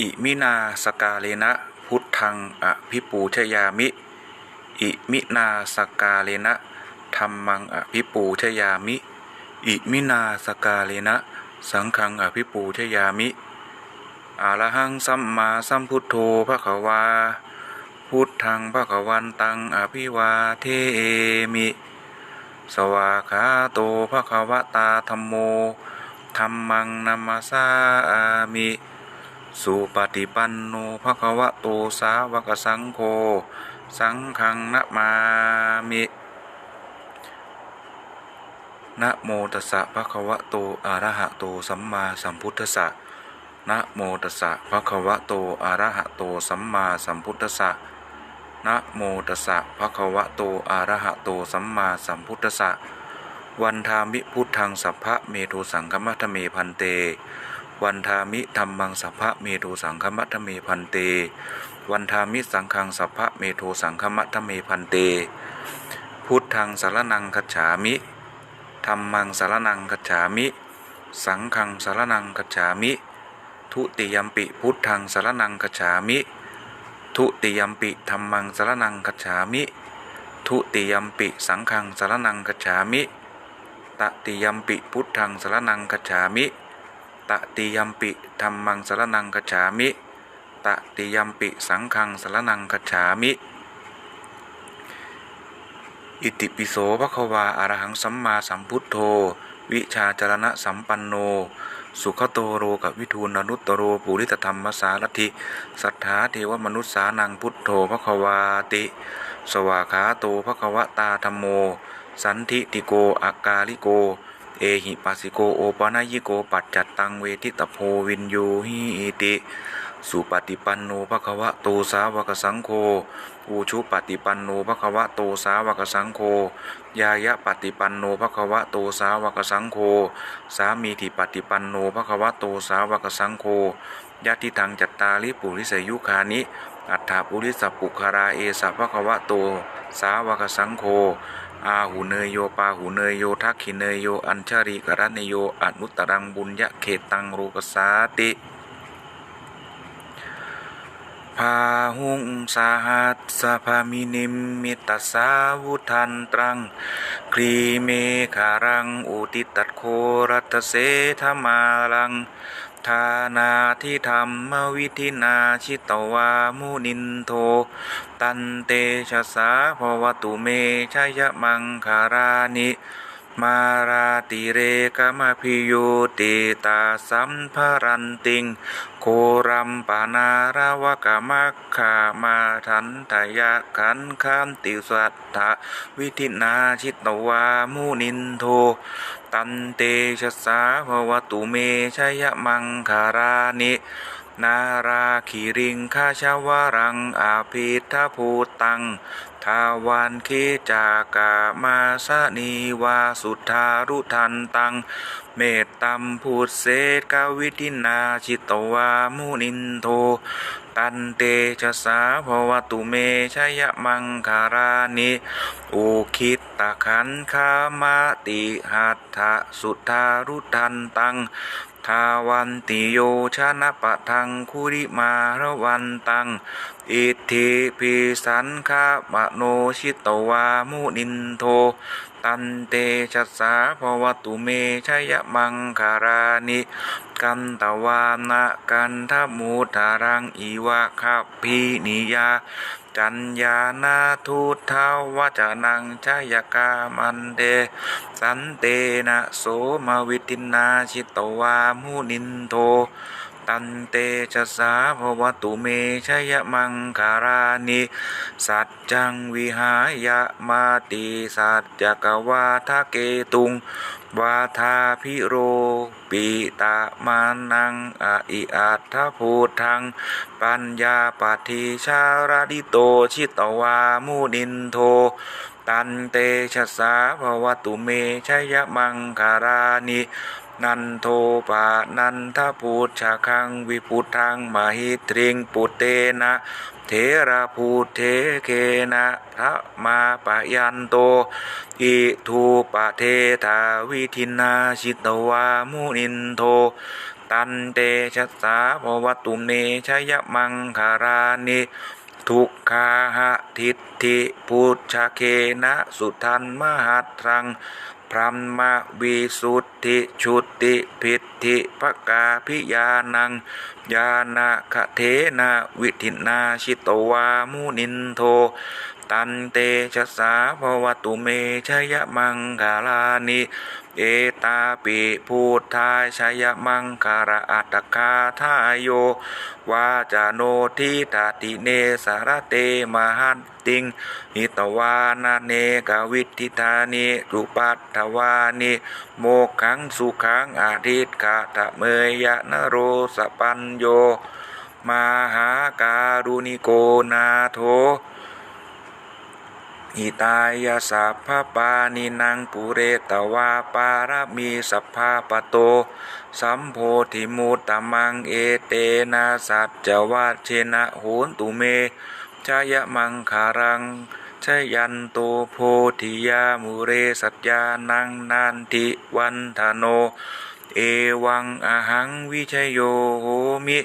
อิมินาสกาเลนะพุทธังอภิปูชยามิ อิมินาสกาเลนะธรรมังอภิปูชยามิ อิมินาสกาเลนะ สังฆังอภิปูชยามิอารหังสัมมาสัมพุทโธภะคะวา พุทธังภะคะวันตังอภิวาเทมิ สวาขาโตภะคะวตาธัมโมธัมมังนัมมาสามิ สุปฏิปันโนภะคะวะโตสาวกสังโฆสังฆังนะมามินะโมตัสสะภะคะวะโตอะระหะโตสัมมาสัมพุทธัสสะนะโมตัสสะภะคะวะโตอะระหะโตสัมมาสัมพุทธัสสะนะโมตัสสะภะคะวะโตอะระหะโตสัมมาสัมพุทธัสสะวันทามิพุทธังสัพพะเมโทสังคมัตเมพันเต วันทามิธรรมังสัพพะเมโทสังคมัตเมพันเต วันทามิสังฆังสัพพะเมโทสังคมัตเมพันเต พุทธังสารนังคัจฉามิธรรมังสารนังคัจฉามิ สังฆังสารนังคัจฉามิ ทุติยมปิพุทธังสารนังคัจฉามิ ทุติยมปิธรรมังสารนังคัจฉามิ ทุติยมปิสังฆังสารนังคัจฉามิ ตติยมปิพุทธังสารนังคัจฉามิ ตติยมปิธรรมังสารนังคัจฉามิตติยมปิสังฆังสารนังคัจฉามิ อิติปิโสภควาอารหังสัมมาสัมพุทโธ วิชาจรณะสัมปันโน สุขโตโรกับวิทูลนุตตโรปุริตธรรมสารถิสัทธาเทวมนุษสานังพุทโธภควาติ สวาขาโตภควตาธรรมโม สันทิติโกอากาลิโก เอหิปัสสิโกโอปนายิโกปัจจัตตังเวทิตโพวินยูหิติสุปฏิปันโนภควะโตสาวกสังโฆอูชุปฏิปันโนภควะโตสาวกสังโฆ ยายะปฏิปันโนภควะโตสาวกสังโฆ สามีทิปฏิปันโนภควะโตสาวกสังโฆยะทิทังจัตตาลิปุริสยุคานิ อัฏฐปุริสปุคาราเอสะภควะโตสาวกสังโฆ อาหูเนยโยปาหูเนยโยทักขิเนยโยอัญชริกรณโยอนุตตรังบุญยะเขตังโรกสาติพาหุงสาหัสสะพามินิมมิตสสาวุทันตรังครีเมคารังอุติตัดโครัตเสธมาลัง ทานาทิธรรมวิธินาชิตวามุนินโท ตันเตชะสาภวตุเมชยมังคารานิมาราติเรกมพิโยติตาสัมภรันติง โครัมปานาราวกมัคขามาทันทยะขันคามติสัทธะวิธินาชิตวามุนินโท ตันเตชะสาภวตุเมชยมังคารานินาราคิริงคาชาวรังอาภิทาภูตัง ทาวันคีจากามาสนีวาสุทธารุทันตัง เมตตัมพุทธเสกวิทินาชิตวามุนินโท ตันเตชะสาภวตุเมชยมังคารานิอุคิตตะขันคามาติหัตถะสุทธารุทันตังทาวันติโยชนะปะทังคุริมาระวันตัง อิทธิพิสันคามโนชิตวามุนินโท ตันเตชัสสาภวตุเมชยมังคารานิกันตวานะกันทมูทารังอีวะคัพพีนิยา จัญญานาทุทาวจนังชยกามันเดสันเตนะโสมวิตินาชิตวามุนินโท ตันเตชะสาภวตุเมชยมังคารานิสัจจังวิหายะมาติสัจจกวาทะเกตุงวาทาพิโรปิตามานังออิอัตถภูทัง ปัญญาปฏิชาราดิโตชิตวามุนินโท ตันเตชะสาภวตุเมชยมังคารานิ นันโทปานันทพุทธคังวิพุทธังมหิตริงปุเตนะเทระภูเทเคนะทะมาปะยันโต อิทูปะเทธาวิทินาชิตวามุนินโท ตันเตชะสาภวตุเมชยมังคารานิทุกขาหะทิฏฐิพุทธเคนะสุทันมหัตรัง พรหมวิสุทธิชุติพิทธิภกาพิยานังยานาคเทนาวิทินาชิตวามุนินโท ตันเตชะสาภวตุเมชยมังคาลานิเอตาปิพูทธาชยมังคาระอัตคาทายโยวาจาโนทิตาติเนสารเตมหันติงหิตวานาเนกวิทิธานิรุปัตถวานิโมขังสุขังอาทิตกาตะเมยะนโรสปัญโย มหาการุณิโกนาโท หิตายาสัพพปานินางปุเรตวาปารมีสัพพาปโต สัมโพธิมุตตมังเอเตนะสัจจวัชเชนะโหนตุเมชายมังคารังชยันโตโพธิยามุเรสัจญานังนันทิวันธโน เอวังอหังวิชโยโหมิ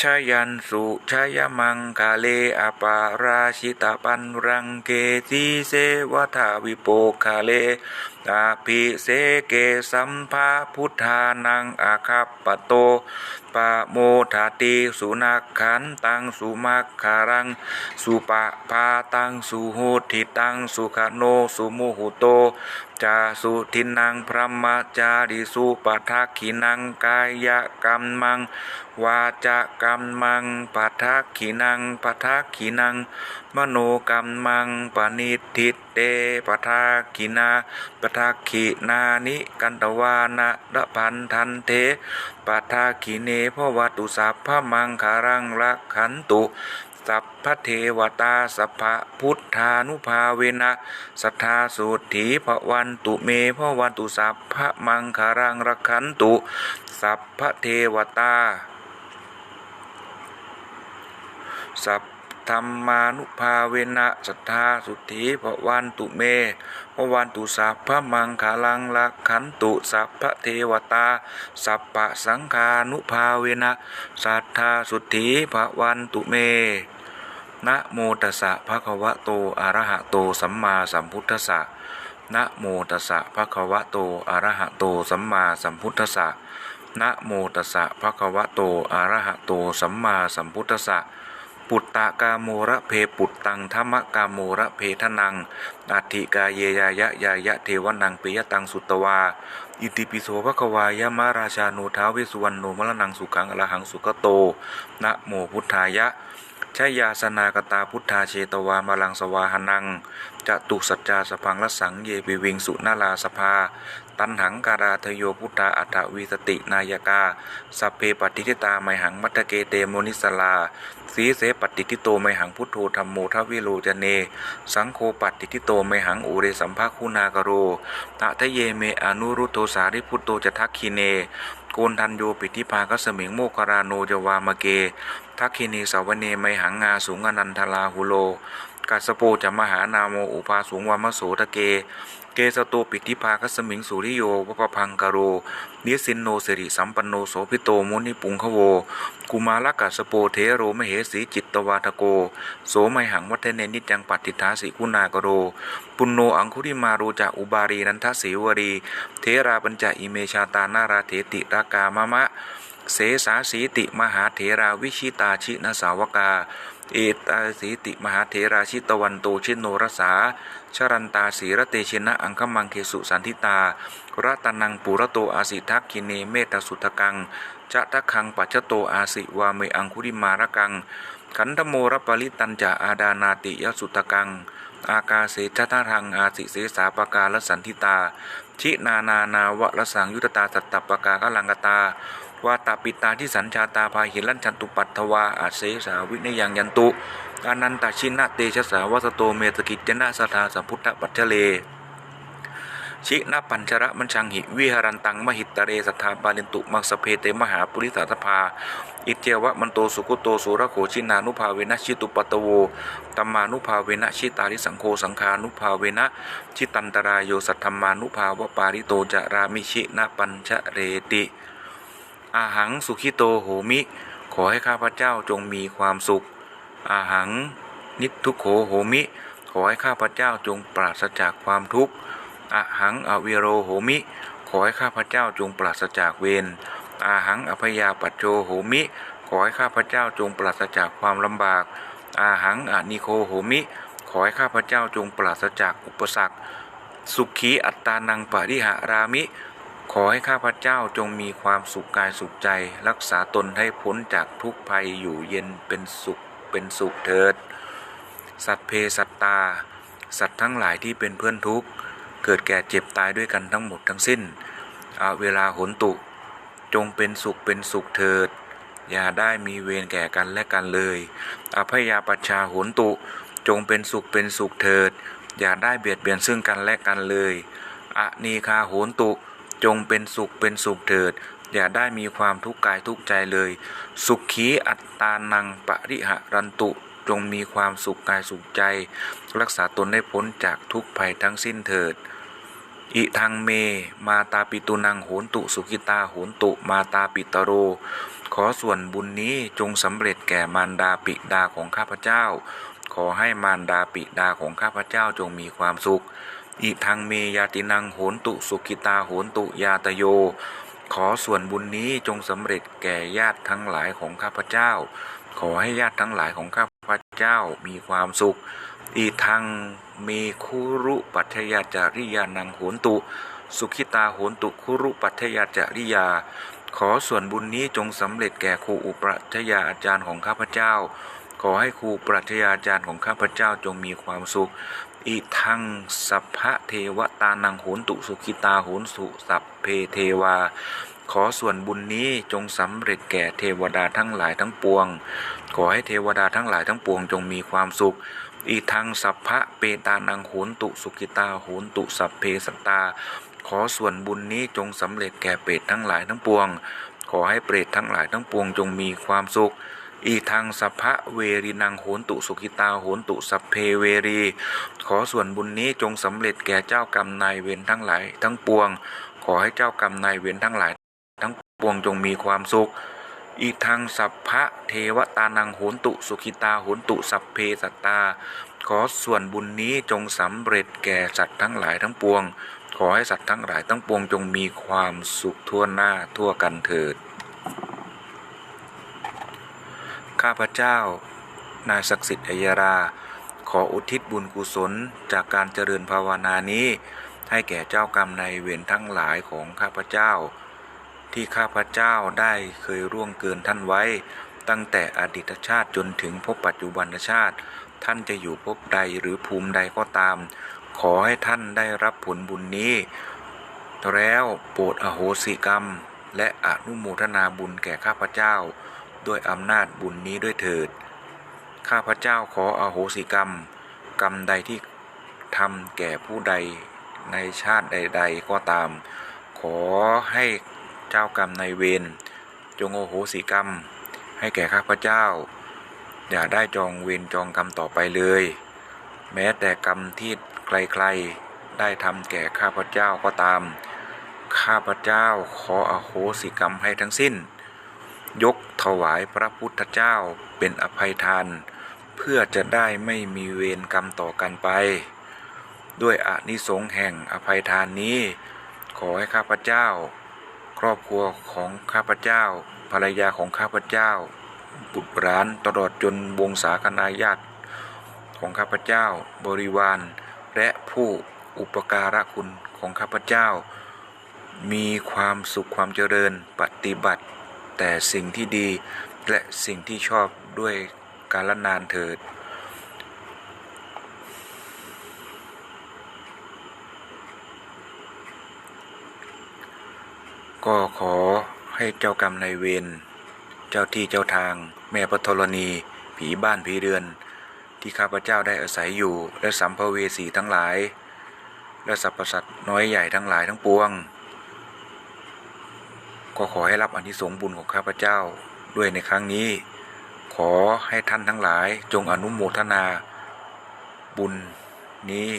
ชยันสุชยมังกาเลอปาราชิตาปันรังเกติเสวทาวิโปคาเล อาภิเสเกสัมภาพุทธานังอาคัปปโตปะโมทาติสุนักขันตังสุมักขารัง สุปะพาตังสุโหติตังสุขโนสุโมหุโตจาสุทินังพระมจาริสุปทักขินังกายกรรมัง วาจากรรมังปัทักขินังปัทักขินัง มโนกรรมังปณิทิต เตปทักขินาปทักขินานิกันตวานะระพันทันเทปทักขิเนพวัตุสัพพมังคารังละขันตุสัพพเทวตาสัพพพุทธานุภาเวนะสัทธาสุถีพระวันตุเมพระวันตุสัพพมังคารังรักขันตุสัพพเทวตาสัพ ธรรมานุภาเวนะสัทธาสุถีพวันตุเมพวันตุสัพพมังคาลังลักขันตุสัพพเทวตา สัพพสังฆานุภาเวนะสัทธาสุถีพวันตุเมนะโมตัสสะภะคะวะโตอะระหะโตสัมมาสัมพุทธัสสะนะโมตัสสะภะคะวะโตอะระหะโตสัมมาสัมพุทธัสสะนะโมตัสสะภะคะวะโตอะระหะโตสัมมาสัมพุทธัสสะ ปุตตะกาโมระเพปุตตังธรรมกาโมระเพทนังอัติกาเยยายะยายะเทวนังปิยตังสุตวา อิติปิโสภควายะมาราชาโนท้าเวสสุวรรณโนมรณังสุขังอรหังสุขโต นะโมพุทธายะ ชยาสนากตาพุทธาเชตวามาลังสวาหนังจะตุสัจจาสพังละสังเยปิวิงสุนาลาสภา ตันหังการาทโยพุทธาอัฏฐวิสตินายกาสัพเพปฏิทิตาไมหังมัตตเกเตโมนิสลาสีเสปฏิทิโตไมหังพุทโธธรรมโมทวิโลจเน สังโฆปฏิทิโตไมหังอุเรสัมภาคุณากโรตะทะเยเมอนุรุโตสาริพุตโตจะทักคิเนโกนทันโยปิธิภาคสมิงโมคาราโนจวามเก ทักขินีสาวเนไมหังงาสูงอนันทลาหุโลกัสโปจะมหานาโมอุปาสูงวามโสตะเก เกสโตปิธิภาคสมิงสุริโยวปพังกโรนิสินโนสิริสัมปันโนโสพิโตมุนิปุงขโว กุมาลกัสโปเทโรมเหสีจิตตวาทโก โสไมหังวัฒเนนิจังปัติทาสิคุณากโร ปุณโนอังคุริมารูจากอุบารีนันทสีวรี เทราปัญจอิเมชาตานาราเถติรากามะมะ เสสาสีติมหาเถราวิชิตาชินสาวกา เอตาสีติมหาเถราชิตวันโตชินโนรสา ชรันตาสีระเตชินะอังคมังเคสุสันทิตารัตนังปุระโตอาสิทักคิเนเมตสุทกังจะทักคังปัจจโตอาสิวาเมอังคุริมารกัง ขันธโมรปริตันจะอาดานาติยสุทกัง อากาเสชะทาทังอาสิเสสาปกาลสันทิตา ชินานานาวะละสังยุตตาสัตตปกากลังกตา วาตาปิตาที่สัญชาตาภาหิลันชันตุปัตถวาอาเสสาวินยังยันตุอานันตชินะเตชะสาวัสโตเมตกิจจนะสทาสัมพุทธปัจเจเลชินะปัญชระมัญชังหิวิหารันตังมหิตตเรสัทธาบาลินตุมังสเพเตมหาปุริสาสภา อิเจวะมันโตสุกุโตสุระโขชินานุภาเวนะชิตุปัตโวตัมมานุภาเวนะชิตาริสังโฆสังคานุภาเวนะชิตันตรายโยสัทธรรมานุภาวะปาริโตจะรามิชินะปัญชเรติ อาหังสุขิโตโหมิ ขอให้ข้าพเจ้าจงมีความสุข อาหังนิทุโขโหมิ ขอให้ข้าพเจ้าจงปราศจากความทุกข์อะหังอวิโรโหมิ ขอให้ข้าพเจ้าจงปราศจากเวร อาหังอภยาปัจโจโหมิ ขอให้ข้าพเจ้าจงปราศจากความลำบาก อาหังอนิโคโหมิ ขอให้ข้าพเจ้าจงปราศจากอุปสรรค สุขีอัตตานังปะริหารามิ ขอให้ข้าพเจ้าจงมีความสุขกายสุขใจ รักษาตนให้พ้นจากทุกภัยอยู่เย็นเป็นสุขเป็นสุขเถิด สัตว์เพสัตตา สัตว์ทั้งหลายที่เป็นเพื่อนทุกข์ เกิดแก่เจ็บตายด้วยกันทั้งหมดทั้งสิ้นอาเวลาหนตุ จงเป็นสุขเป็นสุขเถิด อย่าได้มีเวรแก่กันและกันเลยอภยาปัชชาโหนตุ จงเป็นสุขเป็นสุขเถิด อย่าได้เบียดเบียนซึ่งกันและกันเลยอะนีคาโหนตุ จงเป็นสุขเป็นสุขเถิด อย่าได้มีความทุกข์กายทุกข์ใจเลย สุขีอัตตานังปริหะรันตุจงมีความสุขกายสุขใจ รักษาตนได้พ้นจากทุกภัยทั้งสิ้นเถิด อิทังเม มาตาปิตุนังโหนตุสุขิตาโหนตุมาตาปิตโร ขอส่วนบุญนี้จงสำเร็จแก่มารดาปิดาของข้าพเจ้า ขอให้มารดาปิดาของข้าพเจ้าจงมีความสุข อิทังเมยาตินังโหนตุสุขิตาโหนตุยาตโย ขอส่วนบุญนี้จงสำเร็จแก่ญาติทั้งหลายของข้าพเจ้า ขอให้ญาติทั้งหลายของข้าพเจ้ามีความสุขอีทังเมคุรุปัทยาจาริยานังโหนตุ สุขิตาโหนตุคุรุปัทยาจาริยา ขอส่วนบุญนี้จงสำเร็จแก่ครูอุปัชยาอาจารย์ของข้าพเจ้า ขอให้ครูปรัชญาจารย์ของข้าพเจ้าจงมีความสุข อีทังสัพพะเทวตานังโหนตุสุขิตาโหนสุสัพเพเทวา ขอส่วนบุญนี้จงสำเร็จแก่เทวดาทั้งหลายทั้งปวง ขอให้เทวดาทั้งหลายทั้งปวงจงมีความสุขอีทังสัพพะเปตานังโหนตุสุกิตาโหนตุสัพเพสตตา ขอส่วนบุญนี้จงสำเร็จแก่เปรตทั้งหลายทั้งปวง ขอให้เปรตทั้งหลายทั้งปวงจงมีความสุข อีทังสัพพะเวรินังโหนตุสุกิตาโหนตุสัพเพเวรี ขอส่วนบุญนี้จงสำเร็จแก่เจ้ากรรมนายเวรทั้งหลาย ทั้งปวง ขอให้เจ้ากรรมนายเวรทั้งหลาย ทั้งปวงจงมีความสุขอีทังสัพพะเทวตานังโหนตุสุขิตาโหนตุสัพเพสัตตา ขอส่วนบุญนี้จงสำเร็จแก่สัตว์ทั้งหลายทั้งปวง ขอให้สัตว์ทั้งหลายทั้งปวงจงมีความสุขทั่วหน้าทั่วกันเถิด ข้าพเจ้า นายศักดิ์สิทธิ์อัยรา ขออุทิศบุญกุศลจากการเจริญภาวนานี้ ให้แก่เจ้ากรรมนายเวรทั้งหลายของข้าพเจ้า ที่ข้าพเจ้าได้เคยร่วงเกินท่านไว้ ตั้งแต่อดีตชาติจนถึงพบปัจจุบันชาติ ท่านจะอยู่ภพใดหรือภูมิใดก็ตาม ขอให้ท่านได้รับผลบุญนี้ แล้วโปรดอโหสิกรรม และอนุโมทนาบุญแก่ข้าพเจ้า ด้วยอำนาจบุญนี้ด้วยเถิด ข้าพเจ้าขออโหสิกรรม กรรมใดที่ทำแก่ผู้ใดในชาติใด ๆ ก็ตาม ขอให้เจ้ากรรมในเวรจงโอโหสิกรรม ให้แก่ข้าพเจ้า อย่าได้จองเวรจองกรรมต่อไปเลย แม้แต่กรรมที่ใครๆได้ทำแก่ข้าพเจ้าก็ตาม ข้าพเจ้าขออโหสิกรรมให้ทั้งสิ้น ยก ถวายพระพุทธเจ้าเป็นอภัยทาน เพื่อจะได้ไม่มีเวรกรรมต่อกันไป ด้วยอานิสงส์แห่งอภัยทานนี้ ขอให้ข้าพเจ้า ครอบครัวของข้าพเจ้า ภรรยาของข้าพเจ้า บุตรหลานตลอดจนวงศาคณาญาติของข้าพเจ้าบริวาร และผู้อุปการะคุณของข้าพเจ้า มีความสุขความเจริญปฏิบัติ แต่สิ่งที่ดีและสิ่งที่ชอบด้วยกาลนานเถิด ก็ขอให้เจ้ากรรมนายเวรเจ้าที่เจ้าทาง แม่พระธรณี ผีบ้านผีเรือน ที่ข้าพเจ้าได้อาศัยอยู่ และสัมภเวสีทั้งหลาย และสรรพสัตว์น้อยใหญ่ทั้งหลายทั้งปวง ก็ขอให้รับอนิสงส์บุญของข้าพเจ้าด้วยในครั้งนี้ ขอให้ท่านทั้งหลายจงอนุโมทนา บุญนี้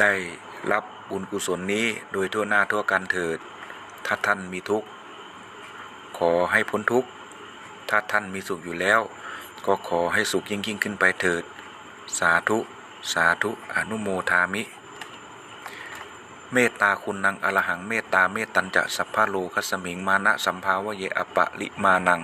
ได้รับบุญกุศลนี้โดยทั่วหน้าทั่วกันเถิด ถ้าท่านมีทุกข์ ขอให้พ้นทุกข์ ถ้าท่านมีสุขอยู่แล้ว ก็ขอให้สุขยิ่งยิ่งขึ้นไปเถิด สาธุ สาธุ อนุโมทามิ เมตตาคุณนางอรหังเมตตาเมตตัญจะสัพพะโลคัสสมิงมานะสัมภาวะเยอปะลิมานัง